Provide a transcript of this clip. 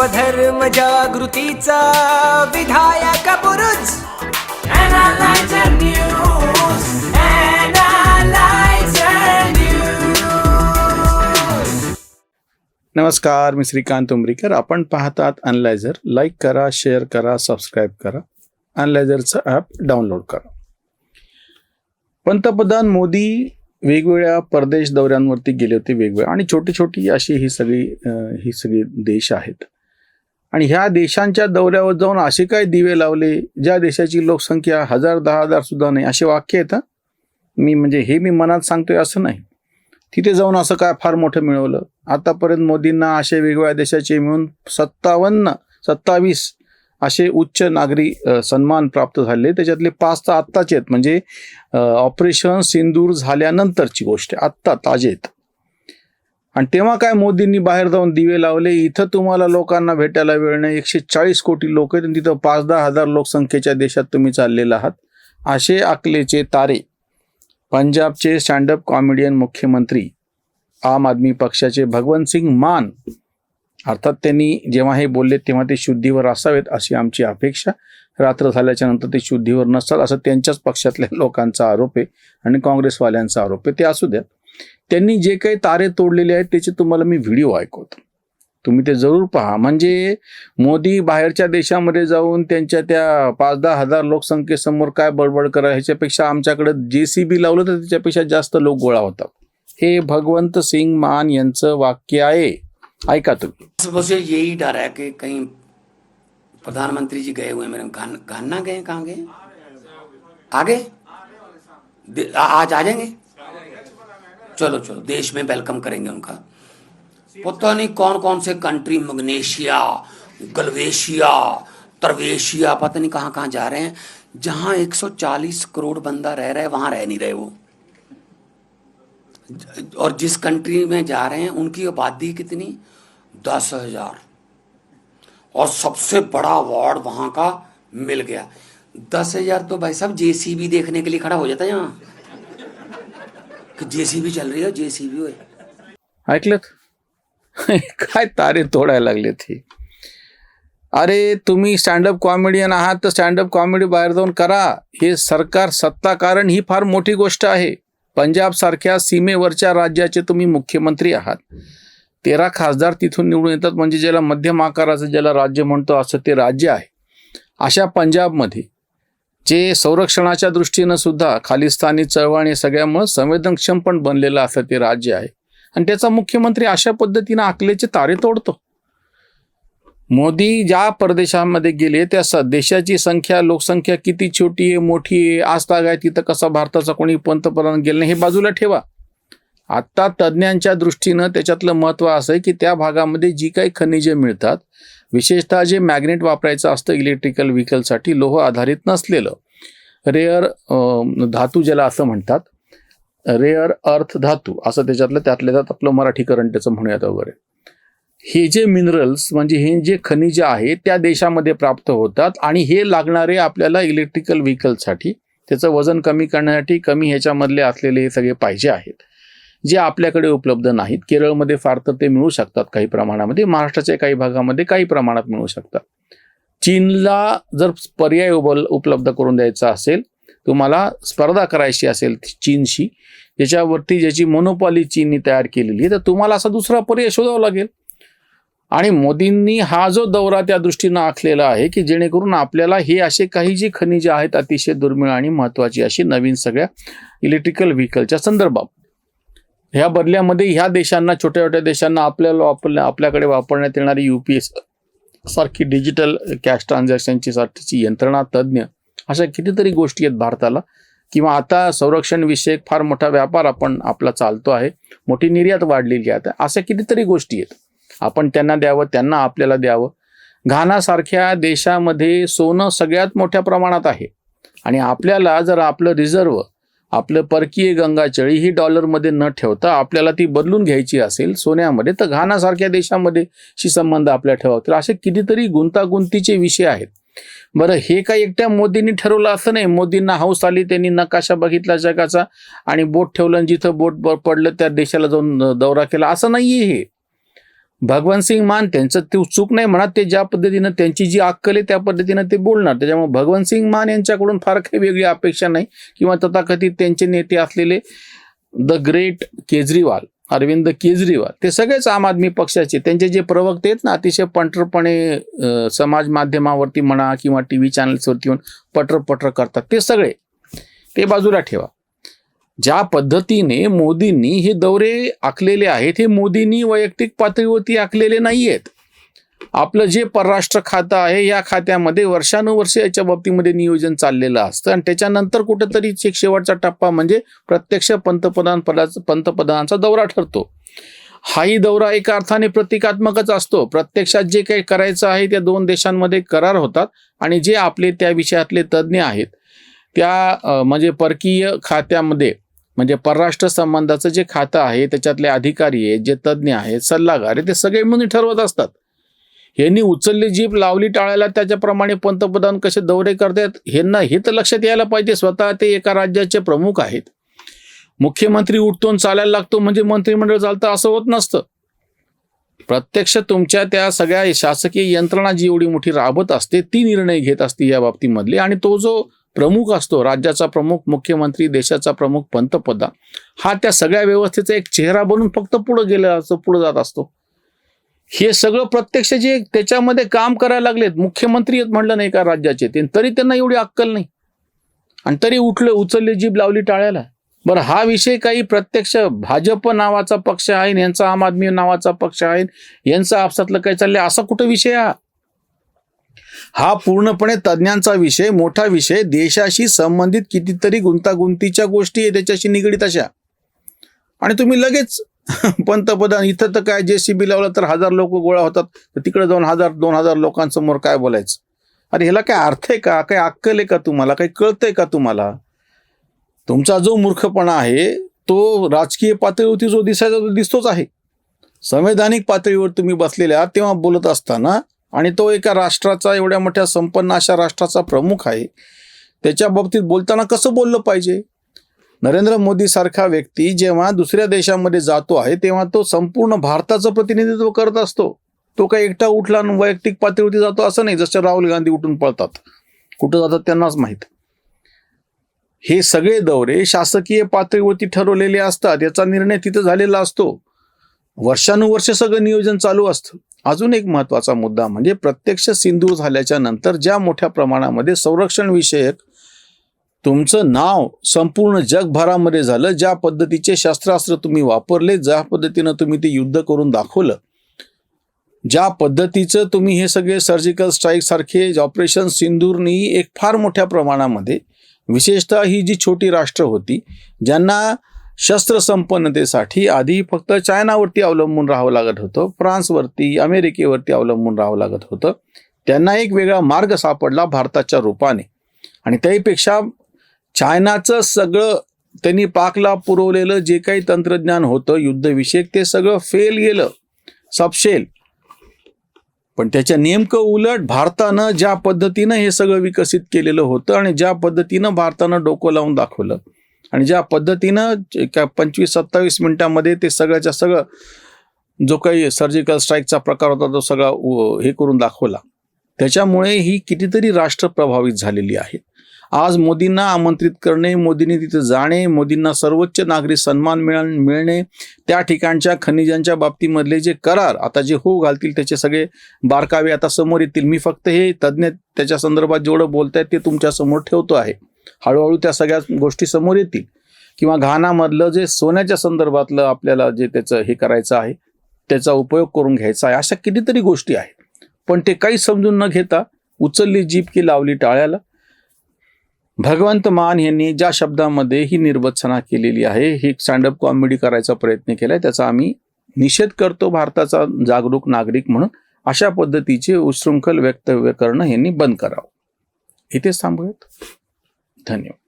स्वधर्म जागृतीचा विधायक News. नमस्कार मी श्रीकांत उमरीकर. आपण पाहतात अनलायझर लाईक करा शेअर करा सबस्क्राईब करा. अनलायझरचं ॲप डाउनलोड करा. पंतप्रधान मोदी वेगवेगळ्या परदेश दौऱ्यांवरती गेले होते वेगवेगळ्या आणि छोटी छोटी अशी ही सगळी ही सगळी देश आहेत. आणि ह्या देशांच्या दौऱ्यावर जाऊन असे काय दिवे लावले? ज्या देशाची लोकसंख्या हजार दहा हजार सुद्धा नाही असे वाक्य आहेत मी म्हणजे हे मी मनात सांगतोय असं नाही. तिथे जाऊन असं काय फार मोठं मिळवलं? आतापर्यंत मोदींना असे वेगवेगळ्या देशाचे मिळून सत्तावन्न सत्तावीस असे उच्च नागरी सन्मान प्राप्त झाले. त्याच्यातले पाच तर आत्ताचे आहेत. म्हणजे ऑपरेशन सिंदूर झाल्यानंतरची गोष्ट आत्ता ताजे आहेत. आणि तेव्हा काय मोदींनी बाहेर जाऊन दिवे लावले? इथं तुम्हाला लोकांना भेटायला वेळ नाही. एकशे चाळीस कोटी लोक आहेत तिथं पाच दहा हजार लोकसंख्येच्या देशात तुम्ही चाललेला आहात. असे आकलेचे तारे. पंजाबचे स्टँडअप कॉमेडियन मुख्यमंत्री आम आदमी पक्षाचे भगवंत सिंग मान. अर्थात त्यांनी जेव्हा हे बोलले तेव्हा ते शुद्धीवर असावेत अशी आमची अपेक्षा. रात्र झाल्याच्यानंतर ते शुद्धीवर नसतात असं त्यांच्याच पक्षातल्या लोकांचा आरोप आहे आणि काँग्रेसवाल्यांचा आरोप आहे. ते असू द्यात. त्यांनी जे काही तारे तोडलेले आहेत त्याचे तुम्हाला मी व्हिडिओ ऐकवतो. तुम्ही ते जरूर पहा. म्हणजे मोदी बाहेरच्या देशामध्ये जाऊन त्यांच्या त्या पाच दहा हजार लोकसंख्येसमोर काय बडबड करा ह्याच्यापेक्षा आमच्याकडे जे सी बी लावलं तर त्याच्यापेक्षा जास्त लोक गोळा होतात. हे भगवंत सिंग मान यांचं वाक्य आहे. ऐका तुम्ही. मुझे यही डर है कि कहीं प्रधानमंत्री जी गए हुए मेरे घान घाना गए कहाँ गए? आगे? दे- आज आ जाएंगे? चलो चलो, देश में वेलकम करेंगे उनका। पता नहीं कौन कौन से कंट्री मग्नेशिया, गलवेशिया, तरवेशिया, पता नहीं कहाँ कहाँ जा रहे हैं। जहाँ 140 करोड़ बंदा रह रहा है, वहाँ रह नहीं रहे वो। और जिस कंट्री में जा रहे हैं, उनकी आबादी कितनी? दस हज़ार। और सबसे बड़ा अवार्ड वहाँ का मिल गया। दस हज़ार तो भाई साहब जेसीबी देखने के लिए खड़ा हो जाता है यहाँ। जेसीबी चल रही है जेसीबी ऐकलत? काय तारे तोडायला लागले ते? अरे तुम्ही स्टँडअप कॉमेडियन आहात तर स्टँडअप कॉमेडी बाहेर जाऊन करा. हे सरकार सत्ता कारण ही फार मोठी गोष्ट आहे. पंजाब सारख्या सीमेवरच्या राज्याचे तुम्ही मुख्यमंत्री आहात. तेरा खासदार तिथून निवडून येतात म्हणजे ज्याला मध्यम आकाराचं ज्याला राज्य म्हणतो असं ते राज्य आहे. अशा पंजाबमध्ये जे संरक्षणाच्या दृष्टीनं सुद्धा खालिस्तानी चळवळ आणि संवेदनक्षम पण बनलेलं असं ते राज्य आहे. आणि त्याचा मुख्यमंत्री अशा पद्धतीनं आकलेचे तारे तोडतो. मोदी ज्या परदेशामध्ये गेले त्या स देशाची संख्या लोकसंख्या किती छोटी आहे मोठी आहे आज आहे तिथं कसा भारताचा कोणी पंतप्रधान गेलं नाही हे बाजूला ठेवा. आत्ता तज्ज्ञांच्या दृष्टीनं त्याच्यातलं महत्त्व असं आहे की त्या भागामध्ये जी काही खनिजे मिळतात विशेषतः जे मॅग्नेट वापरायचं असतं इलेक्ट्रिकल व्हेकलसाठी लोह आधारित नसलेलं. रेअर धातू ज्याला असं म्हणतात रेअर अर्थ धातू असं त्याच्यातलं त्यातल्या त्यात आपलं मराठीकरण त्याचं म्हणूयात वगैरे. हे जे मिनरल्स म्हणजे हे जे खनिज आहे त्या देशामध्ये प्राप्त होतात आणि हे लागणारे आपल्याला इलेक्ट्रिकल व्हेकलसाठी त्याचं वजन कमी करण्यासाठी कमी ह्याच्यामधले असलेले हे सगळे पाहिजे आहेत. जे आपल्याकडे उपलब्ध नाहीत. केरळमध्ये फार तर ते मिळू शकतात काही प्रमाणामध्ये. महाराष्ट्राच्या काही भागामध्ये काही प्रमाणात मिळू शकतात. चीनला जर पर्याय उब उपलब्ध करून द्यायचा असेल तुम्हाला स्पर्धा करायची असेल चीनशी ज्याच्यावरती ज्याची मोनोपॉली चीननी तयार केलेली आहे तर तुम्हाला असा दुसरा पर्याय शोधावा लागेल. आणि मोदींनी हा जो दौरा त्या दृष्टीनं आखलेला आहे की जेणेकरून आपल्याला हे असे काही जी खनिजे आहेत अतिशय दुर्मिळ आणि महत्त्वाची अशी नवीन सगळ्या इलेक्ट्रिकल व्हेकलच्या संदर्भात ह्या बदल्यामध्ये ह्या देशांना छोट्या छोट्या देशांना आपल्याला आपल्या आपल्याकडे वापरण्यात येणारी यू पी एस सारखी डिजिटल कॅश ट्रान्झॅक्शनची साठीची यंत्रणा तज्ज्ञ अशा कितीतरी गोष्टी आहेत भारताला. किंवा आता संरक्षण विषयक फार मोठा व्यापार आपण आपला चालतो आहे. मोठी निर्यात वाढलेली आहे अशा कितीतरी गोष्टी आहेत. आपण त्यांना द्यावं त्यांना आपल्याला द्यावं. घानासारख्या देशामध्ये सोनं सगळ्यात मोठ्या प्रमाणात आहे. आणि आपल्याला जर आपलं रिझर्व आपलं परकीय गंगाचळी ही डॉलरमध्ये न ठेवता आपल्याला ती बदलून घ्यायची असेल सोन्यामध्ये तर घानासारख्या देशामध्ये शी संबंध आपल्या ठेवावतील तर असे कितीतरी गुंतागुंतीचे विषय आहेत. बरं हे काही एकट्या मोदींनी ठरवलं असं नाही. मोदींना हौस आली त्यांनी नकाशा बघितला जगाचा आणि बोट ठेवलं आणि जिथं बोट पडलं त्या देशाला जाऊन दौरा केला. असं नाहीये हे. भगवान सिंग मान त्यांचं ते चूक नाही म्हणत ते ज्या पद्धतीनं त्यांची जी अक्कल आहे त्या पद्धतीनं ते बोलणार. त्याच्यामुळे भगवान सिंग मान यांच्याकडून फार काही वेगळी अपेक्षा नाही किंवा तथाकथित त्यांचे नेते असलेले द ग्रेट केजरीवाल अरविंद केजरीवाल ते सगळेच आम आदमी पक्षाचे. त्यांचे जे प्रवक्ते आहेत ना अतिशय पंटरपणे समाज माध्यमावरती म्हणा किंवा टी व्ही चॅनल्सवरती येऊन पटर पटर करतात. ते सगळे ते बाजूला ठेवा. ज्या पद्धतीने मोदींनी हे दौरे आखलेले आहेत हे मोदींनी वैयक्तिक पातळीवरती आखलेले नाही आहेत आपलं जे परराष्ट्र खातं आहे या खात्यामध्ये वर्षानुवर्ष याच्या बाबतीमध्ये नियोजन चाललेलं असतं. आणि त्याच्यानंतर कुठेतरी एक शेवटचा टप्पा म्हणजे प्रत्यक्ष पंतप्रधान पदाचा पंतप्रधानांचा दौरा ठरतो. हाही दौरा एका अर्थाने प्रतिकात्मकच असतो. प्रत्यक्षात जे काही करायचं आहे त्या दोन देशांमध्ये करार होतात. आणि जे आपले त्या विषयातले तज्ज्ञ आहेत त्या म्हणजे परकीय खात्यामध्ये म्हणजे परराष्ट्र संबंधाचं जे खातं आहे त्याच्यातले अधिकारी आहेत जे तज्ज्ञ आहेत सल्लागार आहेत ते सगळे मिळून ठरवत असतात. यांनी उचलली जीप लावली टाळायला त्याच्याप्रमाणे पंतप्रधान कसे दौरे करतात ह्यांना हे तर लक्षात यायला पाहिजे. स्वतः ते एका राज्याचे प्रमुख आहेत. मुख्यमंत्री उठतो चालायला लागतो म्हणजे मंत्रिमंडळ चालतं असं होत नसतं. प्रत्यक्ष तुमच्या त्या सगळ्या शासकीय यंत्रणा जी एवढी मोठी राबत असते ती निर्णय घेत असते या बाबतीमधले. आणि तो जो प्रमुख असतो राज्याचा प्रमुख मुख्यमंत्री देशाचा प्रमुख पंतप्रधान. हा त्या सगळ्या व्यवस्थेचा एक चेहरा बनून फक्त पुढे गेला असतो पुढे जात असतो. हे सगळं प्रत्यक्ष जे त्याच्यामध्ये काम करायला लागलेत मुख्यमंत्री आहेत म्हणलं नाही का राज्याचे ते तरी त्यांना एवढी अक्कल नाही. आणि तरी उठलं उचलली जीभ लावली टाळ्याला. बरं हा विषय काही प्रत्यक्ष भाजप नावाचा पक्ष आहे यांचा आम आदमी नावाचा पक्ष आहे यांचा आपसातलं काय चाललंय असा कुठं विषय हा? हा पूर्णपणे तज्ज्ञांचा विषय मोठा विषय. देशाशी संबंधित कितीतरी गुंतागुंतीच्या गोष्टी आहे त्याच्याशी निगडीत अशा. आणि तुम्ही लगेच पंतप्रधान इथं तर काय जे सी बी लावलं तर हजार लोक गोळा होतात. तर तिकडे जाऊन हजार दोन हजार लोकांसमोर काय बोलायचं? अरे ह्याला काय अर्थ आहे का? काही अक्कल आहे का तुम्हाला? काही कळतंय का तुम्हाला? तुमचा जो मूर्खपणा आहे तो राजकीय पातळीवरती जो दिसायचा तो दिसतोच आहे. संवैधानिक पातळीवर तुम्ही बसलेल्या तेव्हा बोलत असताना आणि तो एका राष्ट्राचा एवढ्या मोठ्या संपन्न अशा राष्ट्राचा प्रमुख आहे. त्याच्या बाबतीत बोलताना कसं बोललं पाहिजे? नरेंद्र मोदी सारखा व्यक्ती जेव्हा दुसऱ्या देशामध्ये जातो आहे तेव्हा तो संपूर्ण भारताचं प्रतिनिधित्व करत असतो. तो काही एकटा उठला आणि वैयक्तिक पातळीवरती जातो असं नाही जसं राहुल गांधी उठून पळतात. कुठं जातात त्यांनाच माहीत. हे सगळे दौरे शासकीय पातळीवरती ठरवलेले असतात याचा निर्णय तिथं झालेला असतो. वर्षानुवर्ष सगळं नियोजन चालू असतं. अजून एक महत्त्वाचा मुद्दा म्हणजे प्रत्यक्ष सिंधू झाल्याच्यानंतर ज्या मोठ्या प्रमाणामध्ये संरक्षण विषयक तुमचं नाव संपूर्ण जगभरामध्ये झालं ज्या पद्धतीचे शस्त्रास्त्र तुम्ही वापरले ज्या पद्धतीनं तुम्ही ते युद्ध करून दाखवलं ज्या पद्धतीचं तुम्ही हे सगळे सर्जिकल स्ट्राईक सारखे ऑपरेशन सिंदूरनी एक फार मोठ्या प्रमाणामध्ये विशेषतः ही जी छोटी राष्ट्र होती ज्यांना शस्त्रसंपन्नतेसाठी आधी फक्त चायनावरती अवलंबून राहावं लागत होतं फ्रान्सवरती अमेरिकेवरती अवलंबून राहावं लागत होतं. त्यांना एक वेगळा मार्ग सापडला भारताच्या रूपाने. आणि त्याहीपेक्षा चायनाचं सगळं त्यांनी पाकला पुरवलेलं जे काही तंत्रज्ञान होतं युद्धविषयक ते सगळं फेल गेलं. सपशेल पण त्याच्या नेमकं उलट भारतानं ज्या पद्धतीनं हे सगळं विकसित केलेलं होतं आणि ज्या पद्धतीनं भारतानं डोकं लावून दाखवलं आणि ज्या पद्धतीनं एका पंचवीस सत्तावीस मिनिटांमध्ये ते सगळ्याच्या सगळं जो काही सर्जिकल स्ट्राईकचा प्रकार होता तो सगळा हे करून दाखवला. त्याच्यामुळे ही कितीतरी राष्ट्र प्रभावित झालेली आहेत आज मोदींना आमंत्रित करणे मोदींनी तिथे जाणे मोदींना सर्वोच्च नागरी सन्मान मिळ मिळणे त्या ठिकाणच्या खनिजांच्या बाबतीमधले जे करार आता जे हो घालतील त्याचे सगळे बारकावे आता समोर येतील. मी फक्त हे तज्ज्ञ त्याच्या संदर्भात जेवढं बोलत आहेत ते तुमच्यासमोर ठेवतो आहे. हळूहळू त्या सगळ्या गोष्टी समोर येतील. किंवा घाणामधलं जे सोन्याच्या संदर्भातलं आपल्याला जे त्याचं हे करायचं आहे त्याचा उपयोग करून घ्यायचा आहे अशा कितीतरी गोष्टी आहेत. पण ते काही समजून न घेता उचलली जीप की लावली टाळ्याला. भगवंत मान यांनी ज्या शब्दामध्ये ही निर्वचना केलेली आहे ही स्टँडअप कॉमेडी करायचा प्रयत्न केलाय त्याचा आम्ही निषेध करतो भारताचा जागरूक नागरिक म्हणून. अशा पद्धतीचे उशृंखल वक्तव्य करणं यांनी बंद करावं. इथेच थांबूयात. धन्यवाद